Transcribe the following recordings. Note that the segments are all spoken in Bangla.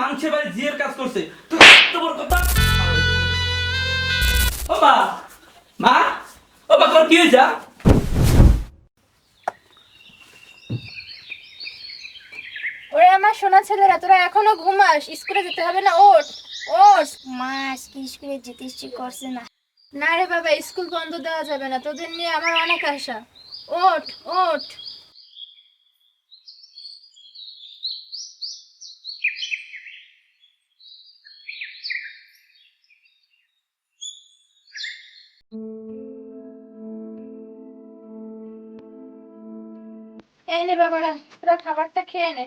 মানুষের বাড়ি জিয়ের কাজ করছে। তুই এত বড় কথা? ও মা মা ও মা তোর কি হয়েছে ওরে আমার সোনা ছেলেরা তোরা এখনও ঘুমাস স্কুলে যেতে হবে না ওঠ ওঠ। মা আজকে স্কুলে যেতে ইচ্ছে করছে না। না রে বাবা স্কুল বন্ধ দেওয়া যাবে না তোদের নিয়ে আমার অনেক আশা। ওঠ ওঠ। এই নে তোরা খাবারটা খেয়ে নে।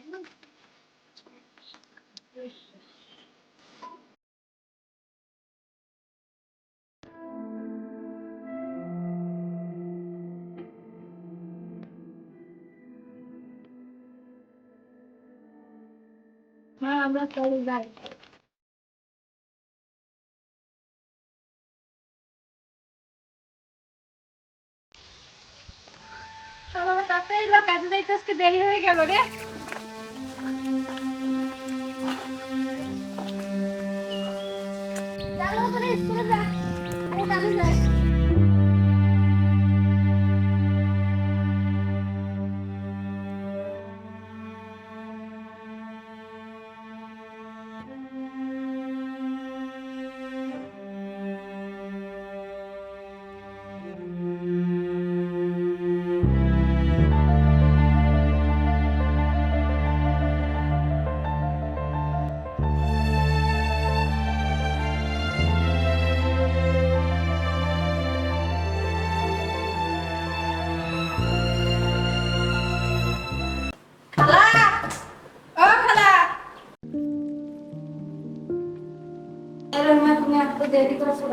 মা আমরা চলে যাই। যাইতে আজকে দেরি হয়ে গেল রে।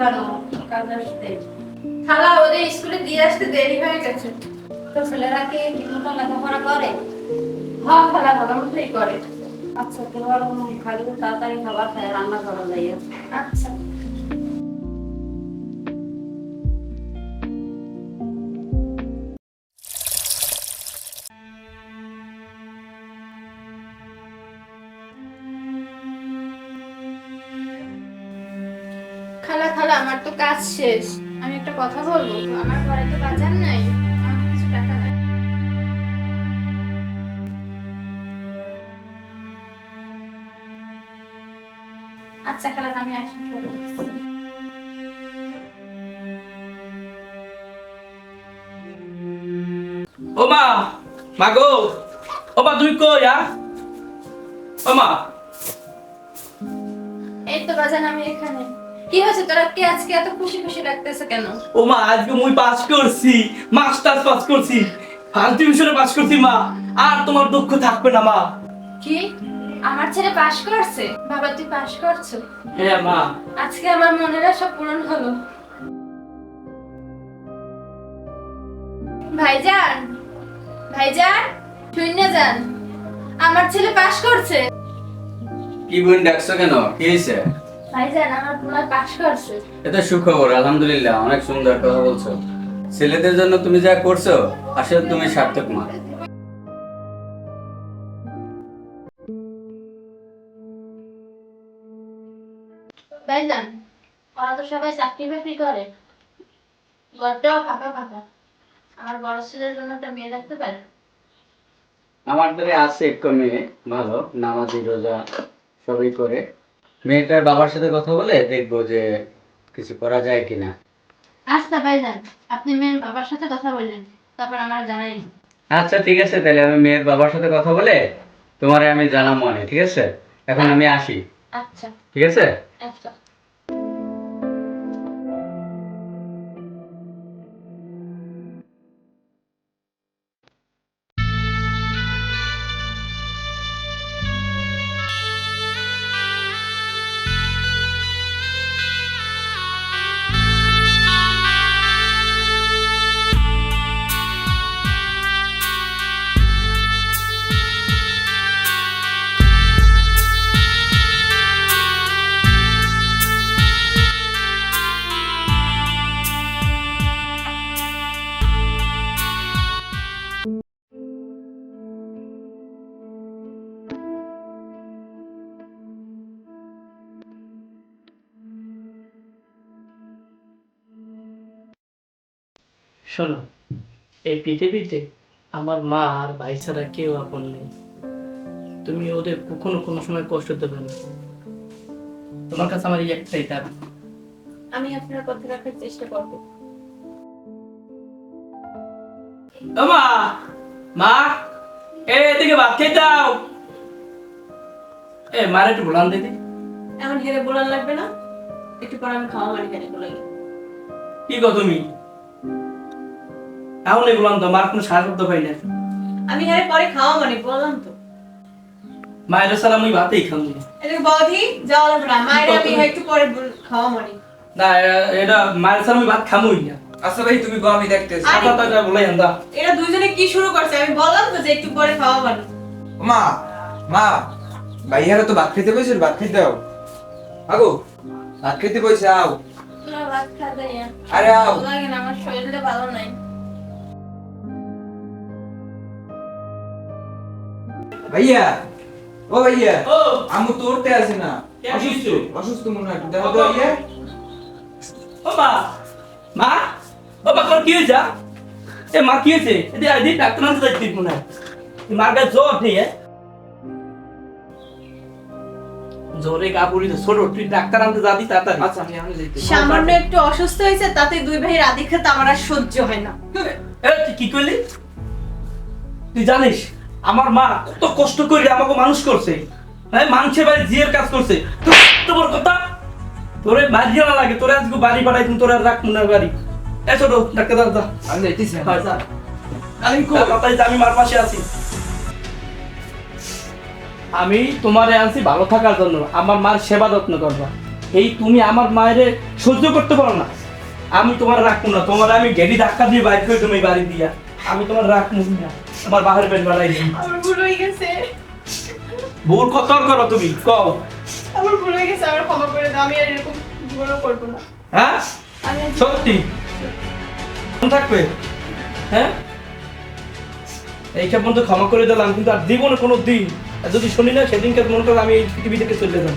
আসতে খালা ওদের স্কুলে দিয়ে আসতে দেরি হয়ে গেছে। তো ছেলেরা কি ঠিকমতো লেখাপড়া করে? হ্যাঁ খালা ভালো মতোই করে। আচ্ছা তোমার খালি তাড়াতাড়ি খাবার খায় রান্না করা যায়। আচ্ছা। খালা খালা আমার তো কাজ শেষ। আমি একটা কথা বলব? আমার ঘরে তো বাজার নাই আমার কিছু টাকা নাই। আচ্ছা খালা আমি আসি ও মা ও মা তুমি কই আ? ও মা এই তো বাজান আমি এখানে। কি হয়েছে? তোরা কি আজকে এত খুশি খুশি লাগতেছে কেন? ও মা আজকে মুই পাস করছি মাস্টার্স পাস করছি ফার্স্ট ডিভিশনে পাস করছি মা আর তোমার দুঃখ থাকবে না মা। কি? আমার ছেলে পাশ করছে? বাবা তুই পাশ করছ? হ্যাঁ মা। আজকে আমার মনের আশা পূরণ হলো। ভাইজান ভাইজান শূন্য যান। আমার ছেলে পাশ করছে। কি বোন ডাকছো কেন? কি হয়েছে? এটা সুখবর আলহামদুলিল্লাহ অনেক সুন্দর কথা বলছো। ছেলেদের জন্য তুমি যা করছ আসলে তুমি সার্থক মা। ভাইজান ওরা তো সবাই চাকরি বাকরি করে। ঘরটাও ফাঁকা ফাঁকা। আমার বড় ছেলের জন্য একটা মেয়ে রাখতে পারে? আমার ধরে আছে একটু মেয়ে ভালো নামাজি রোজা সবই করে। মেয়েটার বাবার সাথে কথা বলে দেখব যে কিছু করা যায় কিনা। আচ্ছা ভাইজান আপনি মেয়ের বাবার সাথে কথা বললেন তারপর আমার জানাই। আচ্ছা ঠিক আছে তাহলে আমি মেয়ের বাবার সাথে কথা বলে তোমারে আমি জানাম মনে ঠিক আছে? এখন আমি আসি। আচ্ছা। ঠিক আছে? আচ্ছা। শোনো এই পৃথিবীতে আমার মা আর ভাই ছাড়া কেউ আপন নেই। তুমি ওদের কখনো কোনো সময় কষ্ট দেবে না। তোমার কাছে আমার এই একটাই দাবি। আমি আপনার কথা রাখার চেষ্টা করব। মা মা এ এদিকে ভাত খেয়ে দাও এ মার একটু বলান দিদি এমন হেরে বলার লাগবে না। একটু পর আমি খাওয়া বাড়ি কেন বলে কি গো তুমি? এখন বললাম তো মার কোনো সারা শব্দ পাই না। আমি হেরে পরে খাওয়া মানে বললাম তো। মায়ের সালাম ওই ভাতেই খাম এদিকে বৌদি যাওয়া লাগবে না মায়ের আমি একটু পরে খাওয়া মানে। না এটা মায়ের সালাম ওই ভাত খামুই না। আচ্ছা ভাই তুমি গো আমি দেখতেছি। কথা তো বলে আন্দা এরা দুইজনে কি শুরু করছে? আমি বললাম তো যে একটু পরে খাওয়া মানে। মা মা ভাইয়ারা তো ভাত খেতে বসে ভাত খেতে দাও। আগো ভাত খেতে বসে আও। না ভাত খাতে আরে আও। লাগে না আমার শরীরটা ভালো নাই। ভাইয়া ও ভাইয়া ও। আমু তো উঠতে আসে না। অসুস্থ অসুস্থ মনে হয় দেখো তো ভাইয়া। ও মা। মা? ও মা তোর কি হয়েছে এ মা কি হয়েছে? এদি আদি ডাক্তার আনতে যাচ্ছি মনে হয়। মার কাছে জ্বর নেই হ্যাঁ জ্বরে কাপুরি তো ছোট তুই ডাক্তার আনতে যাবি তাড়াতাড়ি। আচ্ছা আমি আমি যাইতে সামান্য একটু অসুস্থ হয়েছে তাতে দুই ভাইয়ের আদি খেতে আমার আর সহ্য হয় না। এ তুই কি করলি? তুই জানিস আমার মা কত কষ্ট করে আমাকে মানুষ করছে। হ্যাঁ বাড়ি জিয়ের কাজ করছে। কথা? তোরে না লাগে তোরে আজকে বাড়ি পাঠাই তুমি তোরে রাখ মনে বাড়ি। এ ছোট ডাক্তার দাদা আমি যাইতেছি। হয় স্যার আমি মার পাশে আছি। আমি তোমারে আনছি ভালো থাকার জন্য। আমার মার সেবা যত্ন করবা। এই তুমি আমার মায়ের সহ্য করতে পারো না। আমি তোমার রাখব না। তোমার আমি গেড়ি ধাক্কা দিয়ে বাইর করে তুমি বাড়ি দিয়া। আমি তোমার রাখব না। বাহির পেট বাড়াই আমার ভুল হয়ে গেছে। ভুল কত করো তুমি কও। আমার ভুল হয়ে গেছে আমার ক্ষমা করে দাও আমি আর এরকম ভুলও করব না। হ্যাঁ? সত্যি? থাকবে? হ্যাঁ? এইসব মধ্যে ক্ষমা করে দিলাম কিন্তু আর জীবনে কোনো দিন আর যদি শুনি না সেদিনকে মনে করো আমি এই পৃথিবী থেকে চলে যেতাম